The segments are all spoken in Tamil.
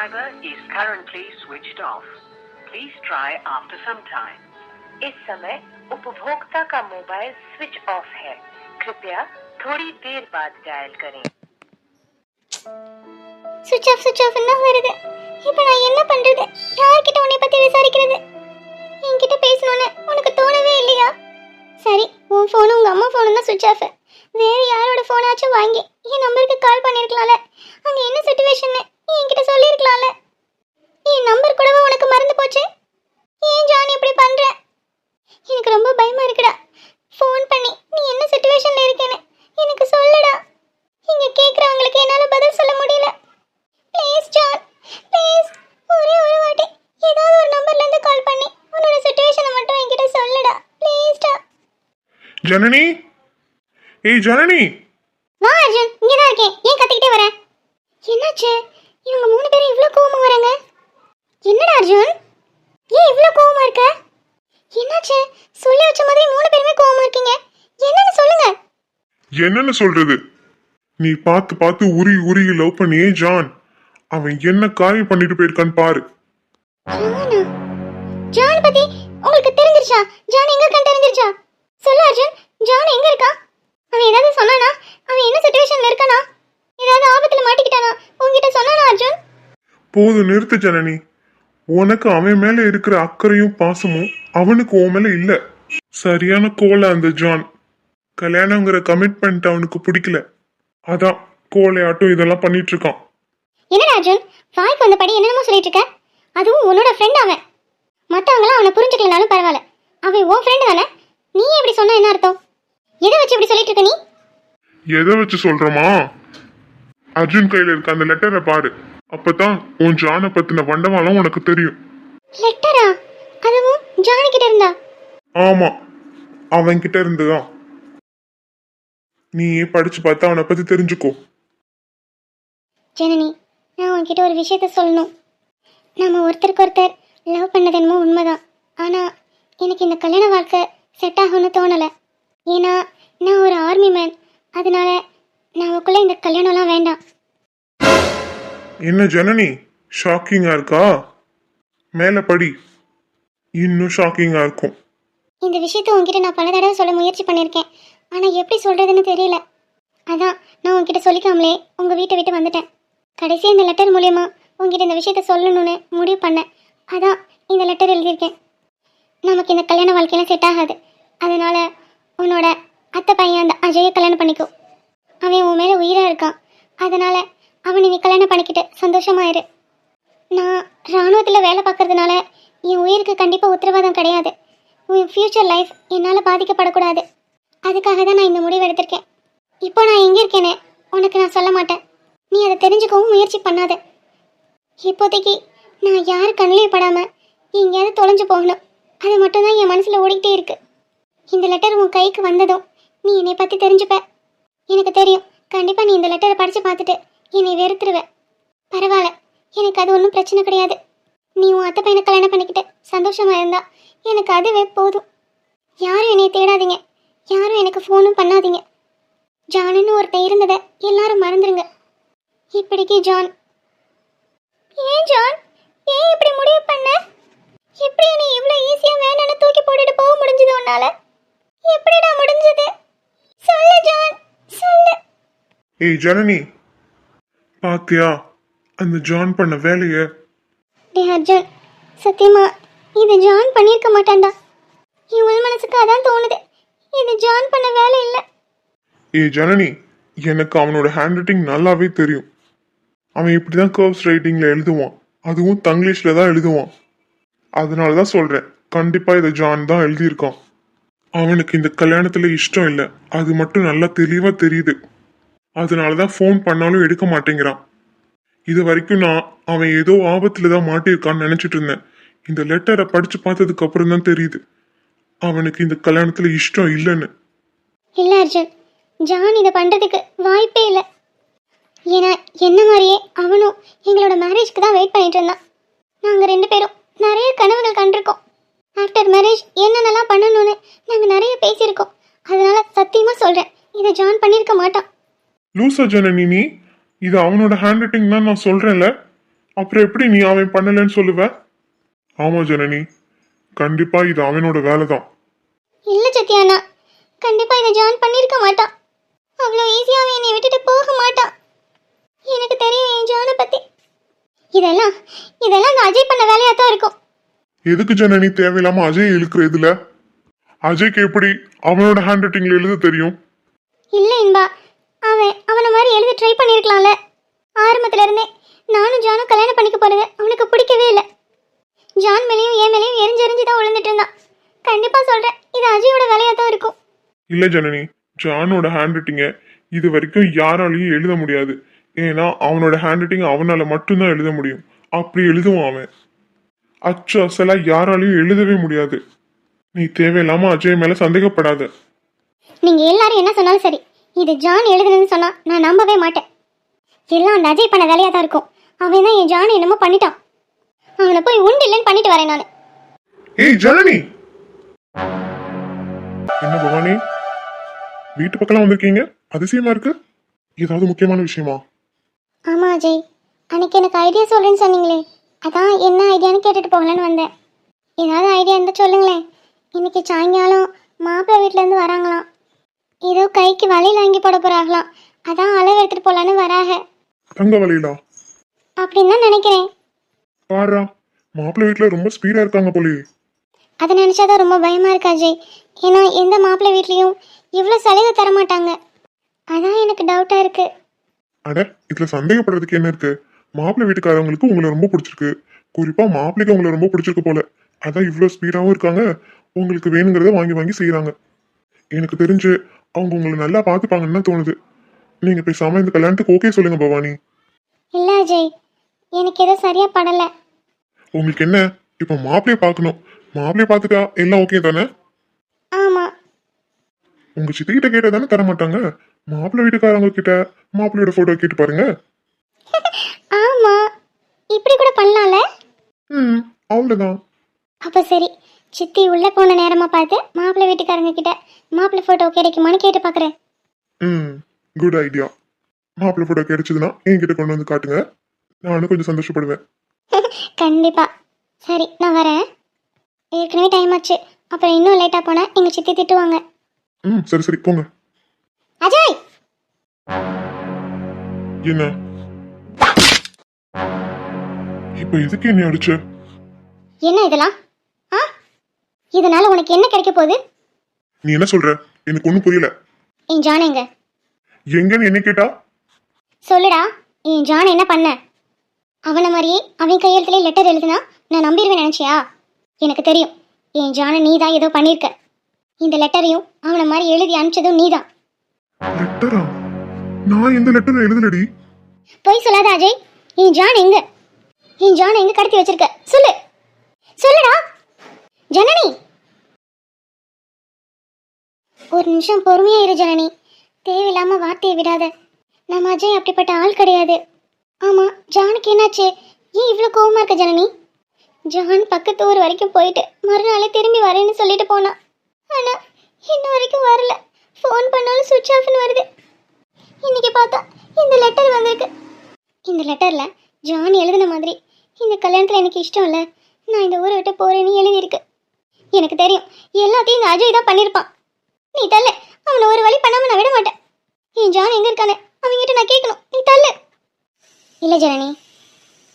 subscriber is currently switched off. Please try after some time. इस समय उपभोक्ता का मोबाइल स्विच ऑफ है कृपया थोड़ी देर बाद डायल करें சுவிட்ச் ஆஃப் சுவிட்ச் ஆஃப் தான் வருது இப்போ நான் என்ன பண்றது யார்கிட்ட உன்னை பத்தி விசாரிக்கிறது என்கிட்ட பேசணும்னு உனக்கு தோணவே இல்லையா சரி உன் ஃபோனும் உங்க அம்மா ஃபோனும் தான் சுவிட்ச் ஆஃப் வேற யாரோட ஃபோனாச்சும் வாங்கி என் நம்பருக்கு கால் பண்ணிருக்கலாம்ல அங்க என்ன சுச்சுவேஷன் என்கிட்ட சொல்லியிருக்கலாம்ல என் நம்பர் கூடவா உனக்கு மறந்து போச்சு? ஏன் ஜான் இப்படி பண்ற? எனக்கு ரொம்ப பயமா இருக்குடா. ஃபோன் பண்ணி நீ என்ன சுச்சுவேஷன்ல இருக்கேன்னு எனக்கு சொல்லுடா. இங்க கேக்குறவங்களுக்கு என்னால பதில் சொல்ல முடியல. Please John. ப்ளீஸ் ஒரே ஒரு வாட்டி ஏதாவது ஒரு நம்பர்ல இருந்து கால் பண்ணி உன்னோட சுச்சுவேஷனை மட்டும் என்கிட்ட சொல்லுடா. ப்ளீஸ்டா ஜனனி? ஏய் ஜனனி? வா அர்ஜுன். இங்க தான் இருக்கேன். ஏன் கத்திக்கிட்டே வர? என்னாச்சு? இவங்க மூணு பேரும் இவ்ளோ கோவமா வராங்க? என்னடா அர்ஜுன்? ஏன் இவ்ளோ கோவமா இருக்க? என்னாச்சு? சொல்லி வச்ச மாதிரி மூணு பேருமே கோவமா இருக்கீங்க. என்னன்னு சொல்லுங்க. என்னன்னு சொல்றது? நீ பார்த்து பார்த்து உரி உருகி லவ் பண்ணியே ஜான். அவன் என்ன காரியம் பண்ணிட்டு போயிருக்கான்னு பாரு. ஜானா பத்தி உங்களுக்கு தெரிஞ்சிருச்சா? ஜான் எங்க இருக்கான்னு தெரிஞ்சிருச்சா? சொல்லு அர்ஜுன் ஜான் எங்க இருக்கான் அவன் ஏதாவது சொன்னானா? அவன் என்ன சுச்சுவேஷன்ல இருக்கானா? ஏதாவது ஆபத்துல மாட்டிக்கிட்டானா? உன்கிட்ட சொன்னானா போதும் நிறுத்து ஜனனி. உனக்கு அவன் மேல இருக்கிற அக்கறையும் பாசமும் அவனுக்கு உன் மேல இல்ல. சரியான கோலை அந்த ஜான். கல்யாணங்கிற கமிட்மெண்ட் அவனுக்கு பிடிக்கல. அதான் கோலையாட்டம் இதெல்லாம் பண்ணிட்டு இருக்கான். என்னடா அர்ஜுன் வாய்க்கு வந்தபடி என்னென்னமோ சொல்லிட்டு இருக்க? அதுவும் உன்னோட ஃப்ரெண்ட் அவன். மற்றவங்களாம் அவனை புரிஞ்சுக்கலனாலும் பரவாயில்ல. அவன் உன் ஃப்ரெண்டு தானே? நீ எப்படி சொன்னா என்ன அர்த்தம்? எதை வச்சு இப்படி சொல்லிட்டு இருக்க நீ? எதை வச்சு சொல்றோமா? அர்ஜுன் கையில இருக்க அந்த லெட்டரை பாரு. அப்பதான் உன் ஜானை பத்தின வண்டவாளம் உனக்கு தெரியும். லெட்டரா? அதுவும் ஜானி கிட்ட இருந்தா? ஆமா அவன் கிட்ட இருந்துதான். நீயே படிச்சு பார்த்து அவனை பத்தி தெரிஞ்சுக்கோ. ஜனனி நான் உன்கிட்ட ஒரு விஷயத்த சொல்லணும். நம்ம ஒருத்தருக்கு ஒருத்தர் லவ் பண்ணது என்னமோ உண்மைதான். ஆனால் எனக்கு இந்த கல்யாண வாழ்க்கை செட் ஆகும்னு தோணலை. ஏன்னா நான் ஒரு ஆர்மி மேன் அதனால நமக்குள்ள இந்த கல்யாணம்லாம் வேண்டாம். என்ன ஜனனி? ஷாக்கிங்கா இருக்கா? மேல படி. இன்னும் ஷாக்கிங்கா இருக்கும். இந்த விஷயத்த உன்கிட்ட நான் பல தடவை சொல்ல முயற்சி பண்ணியிருக்கேன் ஆனால் எப்படி சொல்கிறதுன்னு தெரியல. அதான் நான் உன்கிட்ட சொல்லிக்காமலே உங்கள் வீட்டை விட்டு வந்துட்டேன். கடைசியாக இந்த லெட்டர் மூலியமா உன்கிட்ட இந்த விஷயத்த சொல்லணும்னு முடிவு பண்ணேன். அதான் இந்த லெட்டர் எழுதியிருக்கேன். நமக்கு இந்த கல்யாண வாழ்க்கையெல்லாம் செட் ஆகாது. அதனால உன்னோட அத்தை பையன் அந்த அஜயை கல்யாணம் பண்ணிக்கோ. அவன் உன் மேலே உயிராக இருக்கான். அதனால அவனை நீ கல்யாணம் பண்ணிக்கிட்டு சந்தோஷமா இரு நான் இராணுவத்தில் வேலை பார்க்கறதுனால என் உயிருக்கு கண்டிப்பாக உத்தரவாதம் கிடையாது. உன் ஃப்யூச்சர் லைஃப் என்னால் பாதிக்கப்படக்கூடாது. அதுக்காக தான் நான் இந்த முடிவு எடுத்திருக்கேன். இப்போ நான் எங்கே இருக்கேனே உனக்கு நான் சொல்ல மாட்டேன். நீ அதை தெரிஞ்சுக்கவும் முயற்சி பண்ணாத. இப்போதைக்கு நான் யார் கண்ணிலையும் படாமல் எங்கேயாவது தொலைஞ்சு போகணும். அது மட்டும்தான் என் மனசில் ஓடிக்கிட்டே இருக்கு. இந்த லெட்டர் உன் கைக்கு வந்ததும் நீ என்னை பற்றி தெரிஞ்சுப்ப. எனக்கு தெரியும். கண்டிப்பாக நீ இந்த லெட்டரை படித்து பார்த்துட்டு என்னை வெறுத்துருவ. பரவாயில்ல எனக்கு அது ஒன்றும் பிரச்சனை கிடையாது. நீ உன் அத்தை பையனை கல்யாணம் பண்ணிக்கிட்டு சந்தோஷமா இருந்தா எனக்கு அதுவே போதும். யாரும் என்னை தேடாதீங்க. யாரும் எனக்கு ஃபோனும் பண்ணாதீங்க. ஜானுன்னு ஒருத்தன் இருந்ததை எல்லாரும் மறந்துருங்க. இப்படிக்கு ஜான். ஏன் ஜான்? ஏன் இப்படி முடிவு பண்ண? எப்படி என்னை இவ்வளோ ஈஸியாக வேணும்னு தூக்கி போட்டுட்டு போக முடிஞ்சது உன்னால? எப்படிடா முடிஞ்சது? சொல்லு ஜான் சொல்லு. ஏய் ஜனனி. பாத்தியா? அந்த ஜான் பண்ண வேலைய? டே அர்ஜுன் சத்தியமா இது ஜான் பண்ணியிருக்க மாட்டான்டா. என் உள் மனசுக்கு அதான் தோணுது. இது ஜான் பண்ண வேலை இல்லை. ஏய் ஜனனி எனக்கு அவனோட ஹேண்ட் ரைட்டிங் நல்லாவே தெரியும். அவன் இப்படிதான் கர்வ்ஸ் ரைட்டிங்ல எழுதுவான். அதுவும் தங்கிலீஷ்ல தான் எழுதுவான். அதனால தான் சொல்றேன் கண்டிப்பா இதை ஜான் தான் எழுதியிருக்கான். அவனுக்கு இந்த கல்யாணத்துல இஷ்டம் இல்லை. அது மட்டும் நல்லா தெளிவா தெரியுது. அதனால தான் ஃபோன் பண்ணாலும் எடுக்க மாட்டேங்கிறான். இது வரைக்கும் நான் அவன் ஏதோ ஆபத்தில் தான் மாட்டியிருக்கான்னு நினச்சிட்டு இருந்தேன். இந்த லெட்டரை படித்து பார்த்ததுக்கு அப்புறம் தான் தெரியுது. அவனுக்கு இந்த கல்யாணத்தில் இஷ்டம் இல்லைன்னு. இல்லை அர்ஜுன் ஜான் இதை பண்ணுறதுக்கு வாய்ப்பே இல்லை. ஏன்னா என்ன மாதிரியே அவனும் எங்களோட மேரேஜ்க்கு தான் வெயிட் பண்ணிட்டு இருந்தான். நாங்கள் ரெண்டு பேரும் நிறைய கனவுகள் கண்டிருக்கோம். ஆஃப்டர் மேரேஜ் என்னென்னலாம் பண்ணணும்னு நாங்கள் நிறைய பேசியிருக்கோம். அதனால சத்தியமாக சொல்கிறேன் இதை ஜான் பண்ணியிருக்க மாட்டான். லூசா ஜனனி நீ இது அவனோட ஹேண்ட் ரைட்டிங் தான் நான் சொல்றேன்ல. அப்புறம் எப்படி நீ அவன் பண்ணலன்னு சொல்லுவ? ஆமா ஜனனி கண்டிப்பா இது அவனோட வேலை தான் இல்ல சத்யானா கண்டிப்பா இதை ஜாயின் பண்ணிருக்க மாட்டான் அவ்வளோ ஈஸியாவே என்னை விட்டுட்டு போக மாட்டான் எனக்கு தெரியும் என் ஜானை பத்தி. இதெல்லாம் இதெல்லாம் அந்த அஜய் பண்ண வேலையா தான் இருக்கும். எதுக்கு ஜனனி தேவையில்லாம அஜய் இழுக்கிற இதுல? அஜய்க்கு எப்படி அவனோட ஹேண்ட் ரைட்டிங்ல எழுத தெரியும்? இல்ல இன்பா அவன் அவனை மாதிரி எழுத ட்ரை பண்ணியிருக்கலாம்ல ஆரம்பத்துல இருந்தே நானும் ஜானும் கல்யாணம் பண்ணிக்க போறது அவனுக்கு பிடிக்கவே இல்லை. ஜான் மேலேயும் என் மேலேயும் எரிஞ்சு எரிஞ்சு தான் விழுந்துட்டு இருந்தான். கண்டிப்பா சொல்றேன் இது அஜயோட வேலையா தான் இருக்கும். இல்ல ஜனனி ஜானோட ஹேண்ட் ரைட்டிங்க இது வரைக்கும் யாராலையும் எழுத முடியாது. ஏன்னா அவனோட ஹேண்ட் ரைட்டிங் அவனால மட்டும்தான் எழுத முடியும். அப்படி எழுதுவான் அவன். அச்சு அசலா யாராலையும் எழுதவே முடியாது. நீ தேவையில்லாம அஜய் மேல சந்தேகப்படாத. நீங்க எல்லாரும் என்ன சொன்னாலும் சரி இது ஜான் எழுதுனதுன்னு சொன்னா நான் நம்பவே மாட்டேன். எல்லாம் அந்த அஜய் பண்ண வேலையா தான் இருக்கும். அவன் தான் என் ஜான் என்னமோ பண்ணிட்டான். அவனை போய் உண்டு இல்லைன்னு பண்ணிட்டு வரேன் நான். ஏய் ஜனனி என்ன பவானி? வீட்டு பக்கம் வந்திருக்கீங்க? அதிசயமா இருக்கு. ஏதாவது முக்கியமான விஷயமா? ஆமா அஜய். அன்னைக்கு எனக்கு ஐடியா சொல்றேன்னு சொன்னீங்களே. அதான் என்ன ஐடியான்னு கேட்டுட்டு போகலான்னு வந்தேன். ஏதாவது ஐடியா இருந்தா சொல்லுங்களேன். இன்னைக்கு சாயங்காலம் மாப்பிள்ளை வீட்ல இருந்து வராங்களாம். ஏதோ கைக்கு வளையல் வாங்கி போட போறாங்களாம். அதான் அளவு எடுத்துட்டு போலான்னு வராக. தங்க வலையிலா அப்படின்னு தான் நினைக்கிறேன். பாருடா மாப்பிள்ளை வீட்டுல ரொம்ப ஸ்பீடா இருக்காங்க போலயே. அதை நினச்சாதான் ரொம்ப பயமா இருக்கு அஜய்? ஏன்னா எந்த மாப்பிள்ளை வீட்லேயும் இவ்வளோ சலுகை தர மாட்டாங்க அதான் எனக்கு டவுட்டாக இருக்கு. அட இதுல சந்தேகப்படுறதுக்கு என்ன இருக்கு? மாப்பிள்ளை வீட்டுக்காரங்களுக்கு உங்களை ரொம்ப பிடிச்சிருக்கு. குறிப்பா மாப்பிள்ளைக்கு உங்களை ரொம்ப பிடிச்சிருக்கு போல. அதான் இவ்வளவு ஸ்பீடாவும் இருக்காங்க. உங்களுக்கு வேணுங்கிறத வாங்கி வாங்கி செய்யறாங்க எனக்கு தெரிஞ்சு அவங்க உங்களை நல்லா பார்த்துப்பாங்கன்னு தான் தோணுது. நீங்க பேசாம இந்த கல்யாணத்துக்கு ஓகே சொல்லுங்க பவானி. இல்லை அஜய். எனக்கு எதுவும் சரியா படலை. உங்களுக்கு என்ன? இப்ப மாப்பிள்ளைய பார்க்கணும். மாப்பிள்ளைய பார்த்துட்டா எல்லாம் ஓகே தானே? ஆமாம் உங்க சித்திகிட்ட கேட்டா தானே தர மாட்டாங்க? மாப்பிள்ளை வீட்டுக்காரங்க கிட்ட மாப்பிள்ளையோட போட்டோ கேட்டு பாருங்க. ஆமாம் இப்படி கூட பண்ணலாம்ல? ம் அவ்வளவுதான். அப்போ சரி. சித்தி உள்ளே போன நேரமாக பார்த்து மாப்பிள்ளை வீட்டுக்காரங்க கிட்ட மாப்பிள்ளை ஃபோட்டோ கிடைக்குமான்னு கேட்டு பார்க்குறேன். ம் குட் ஐடியா மாப்பிள்ளை போட்டோ கிடைச்சதுன்னா என்கிட்ட கொண்டு வந்து காட்டுங்க. நானும் கொஞ்சம் சந்தோஷப்படுவேன். கண்டிப்பாக சரி நான் வரேன். ஏற்கனவே டைம் ஆச்சு. அப்புறம் இன்னும் லேட்டாக போனால் எங்கள் சித்தி திட்டுவாங்க. ம் சரி சரி போங்க. அஜய்! என்ன? இப்ப எதுக்கு என்னை அடிச்ச? என்ன இதெல்லாம்? இதனால உனக்கு என்ன கிடைக்க போகுது? நீ என்ன சொல்ற? எனக்கு ஒண்ணும் புரியல. என் ஜான் எங்க? எங்கன்னு என்ன கேட்டா? சொல்லுடா என் ஜான் என்ன பண்ண? அவனை மாதிரியே அவன் கையெழுத்துலேயே லெட்டர் எழுதுனா நான் நம்பிடுவேன் நினச்சியா? எனக்கு தெரியும் என் ஜானை நீ தான் ஏதோ பண்ணியிருக்க இந்த லெட்டரையும் அவனை மாதிரி எழுதி அனுப்பிச்சதும் நீ தான் லெட்டரா நான் எந்த லெட்டரும் எழுதலடி? பொய் சொல்லாத அஜய் என் ஜான் எங்க? என் ஜான் எங்க கடத்தி வச்சிருக்க? சொல்லு. சொல்லுடா ஜனனி ஒரு நிமிஷம் பொறுமையா இரு ஜனனி. தேவையில்லாம வார்த்தையை விடாத. நம்ம அஜய் அப்படிப்பட்ட ஆள் கிடையாது. ஆமா ஜானுக்கு என்னாச்சு? ஏன் இவ்வளோ கோவமா இருக்க ஜனனி? ஜான் பக்கத்து ஊர் வரைக்கும் போயிட்டு மறுநாளே திரும்பி வரேன்னு சொல்லிட்டு போனான். ஆனா இன்ன வரைக்கும் வரல. ஃபோன் பண்ணாலும் சுவிட்ச் ஆஃப்னு வருது. இன்னைக்கு பார்த்தா இந்த லெட்டர் வந்திருக்கு. இந்த லெட்டர்ல ஜான் எழுதின மாதிரி இந்த கல்யாணத்துல எனக்கு இஷ்டம் இல்லை. நான் இந்த ஊரை விட்டு போறேன்னு எழுதியிருக்கு. எனக்கு தெரியும் எல்லாத்தையும் இந்த அஜய் தான் பண்ணியிருப்பான். நீ தள்ளு. அவனை ஒரு வழி பண்ணாம நான் விட மாட்டேன். என் ஜான் எங்க இருக்கானே அவங்ககிட்ட நான் கேட்கணும். நீ தள்ளு. இல்லை ஜனனி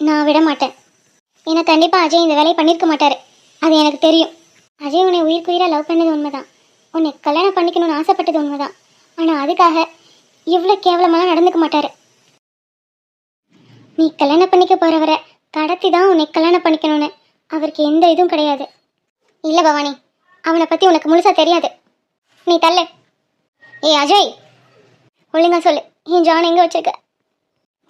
நான் விட மாட்டேன். ஏன்னா கண்டிப்பா அஜய் இந்த வேலையை பண்ணியிருக்க மாட்டாரு. அது எனக்கு தெரியும். அஜய் உன்னை உயிர்க்குயிராக லவ் பண்ணது உண்மைதான். உன்னை கல்யாணம் பண்ணிக்கணும்னு ஆசைப்பட்டது உண்மைதான். ஆனால் அதுக்காக இவ்வளோ கேவலமாக நடந்துக்க மாட்டாரு. நீ கல்யாணம் பண்ணிக்க போறவரை கடத்தி தான் உன்னை கல்யாணம் பண்ணிக்கணும்னு. அவருக்கு எந்த இதுவும் கிடையாது. இல்லை பவானி அவனை பற்றி உனக்கு முழுசா தெரியாது. நீ தள்ளு. ஏய் அஜய் ஒழுங்கா சொல்லு. என் ஜான் எங்கே வச்சிருக்க?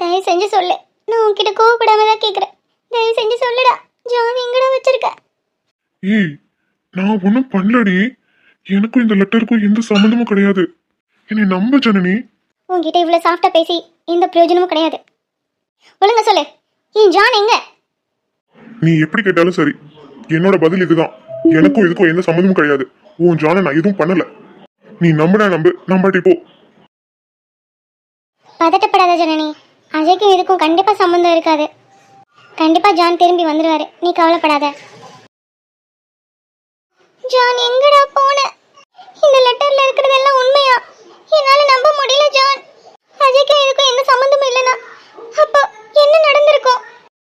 தயவு செஞ்சு சொல்லு. நான் உன்கிட்ட கோவப்படாம தான் கேட்குறேன் தயவு செஞ்சு சொல்லுடா. ஜான் எங்கடா வச்சிருக்க? ஏய் நான் ஒன்றும் பண்ணலடி. எனக்கும் இந்த லெட்டருக்கும் எந்த சம்மந்தமும் கிடையாது. என்னை நம்ப ஜனனி. உன்கிட்ட இவ்வளோ சாஃப்டாக பேசி எந்த பிரயோஜனமும் கிடையாது. ஒழுங்கா சொல்லு. என் ஜான் எங்க? நீ எப்படி கேட்டாலும் சரி. என்னோட பதில் இதுதான். எனக்கும் இதுக்கும் எந்த சம்மந்தமும் கிடையாது. உன் ஜானை நான் எதுவும் பண்ணல. நீ நம்புனா நம்பு. நம்பாட்டி போ. பதட்டப்படாத ஜனனி. அஜய்க்கும் இதுக்கும் கண்டிப்பா சம்பந்தம் இருக்காது. கண்டிப்பா ஜான் திரும்பி வந்துருவாரு. நீ கவலைப்படாத. ஜான் எங்கடா போன? இந்த லெட்டர்ல இருக்கிறதெல்லாம் உண்மையா? என்னால நம்ப முடியல ஜான். அஜய்க்கும் இதுக்கும் எந்த சம்மந்தமும் இல்லனா அப்போ என்ன நடந்திருக்கும்?